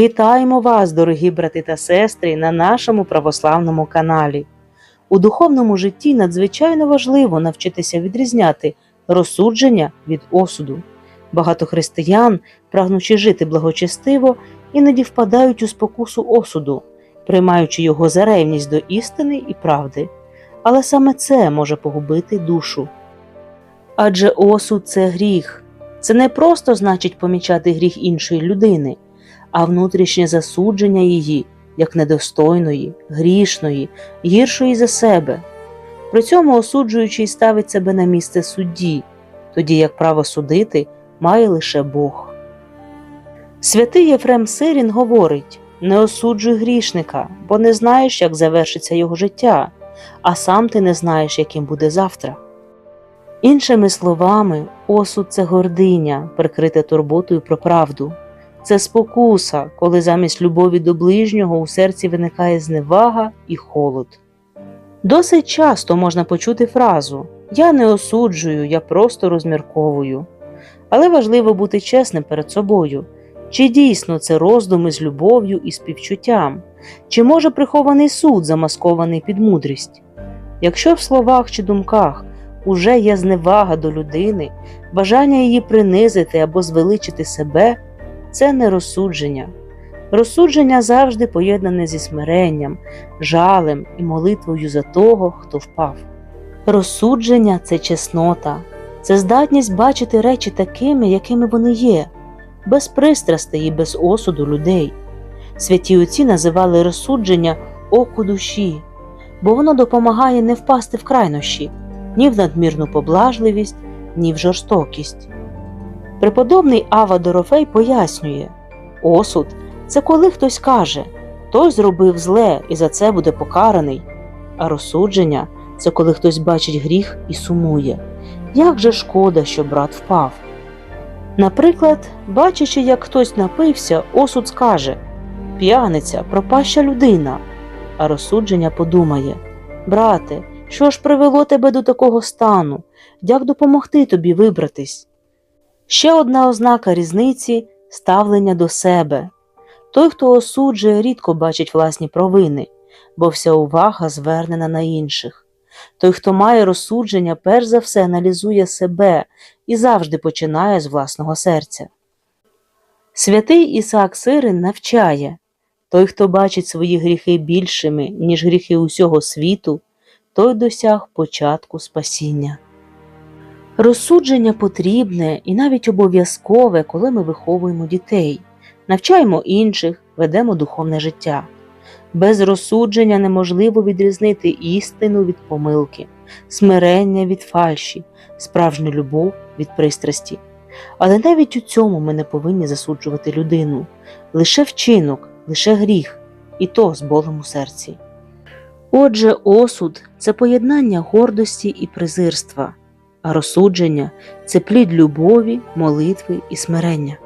Вітаємо вас, дорогі брати та сестри, на нашому православному каналі. У духовному житті надзвичайно важливо навчитися відрізняти розсудження від осуду. Багато християн, прагнучи жити благочестиво, іноді впадають у спокусу осуду, приймаючи його за ревність до істини і правди. Але саме це може погубити душу. Адже осуд це гріх. Це не просто значить помічати гріх іншої людини, а внутрішнє засудження її як недостойної, грішної, гіршої за себе. При цьому осуджуючий ставить себе на місце судді, тоді як право судити має лише Бог. Святий Єфрем Сирін говорить не осуджуй грішника, бо не знаєш, як завершиться його життя, а сам ти не знаєш, яким буде завтра. Іншими словами, осуд це гординя, прикрита турботою про правду. Це спокуса, коли замість любові до ближнього у серці виникає зневага і холод. Досить часто можна почути фразу Я не осуджую, я просто розмірковую. Але важливо бути чесним перед собою. Чи дійсно це роздуми з любов'ю і співчуттям, чи може прихований суд, замаскований під мудрість? Якщо в словах чи думках уже є зневага до людини, бажання її принизити або звеличити себе, це не розсудження. Розсудження завжди поєднане зі смиренням, жалем і молитвою за того, хто впав. Розсудження це чеснота, це здатність бачити речі такими, якими вони є, без пристрастей і без осуду людей. Святі отці називали розсудження оку душі, бо воно допомагає не впасти в крайнощі, ні в надмірну поблажливість, ні в жорстокість. Преподобний Ава Дорофей пояснює осуд це коли хтось каже той зробив зле і за це буде покараний, а розсудження це коли хтось бачить гріх і сумує. Як же шкода, що брат впав. Наприклад, бачачи, як хтось напився, осуд скаже п'яниця, пропаща людина, а розсудження подумає Брате, що ж привело тебе до такого стану? Як допомогти тобі вибратись? Ще одна ознака різниці ставлення до себе. Той, хто осуджує, рідко бачить власні провини, бо вся увага звернена на інших. Той, хто має розсудження, перш за все аналізує себе і завжди починає з власного серця. Святий Ісаак Сирин навчає той, хто бачить свої гріхи більшими, ніж гріхи усього світу, той досяг початку спасіння. Розсудження потрібне і навіть обов'язкове, коли ми виховуємо дітей, навчаємо інших, ведемо духовне життя. Без розсудження неможливо відрізнити істину від помилки, смирення від фальші, справжню любов від пристрасті. Але навіть у цьому ми не повинні засуджувати людину лише вчинок, лише гріх, і то з болем у серці. Отже, осуд це поєднання гордості і презирства, а розсудження це плід любові, молитви і смирення.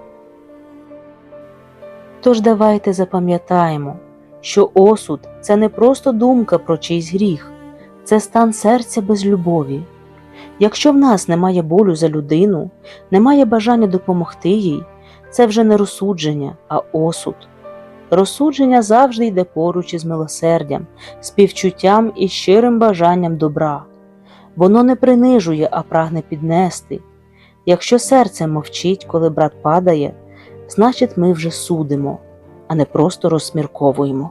Тож давайте запам'ятаємо, що осуд це не просто думка про чийсь гріх, це стан серця без любові. Якщо в нас немає болю за людину, немає бажання допомогти їй, це вже не розсудження, а осуд. Розсудження завжди йде поруч із милосердям, співчуттям і щирим бажанням добра. Воно не принижує, а прагне піднести. Якщо серце мовчить, коли брат падає, значить ми вже судимо, а не просто розмірковуємо.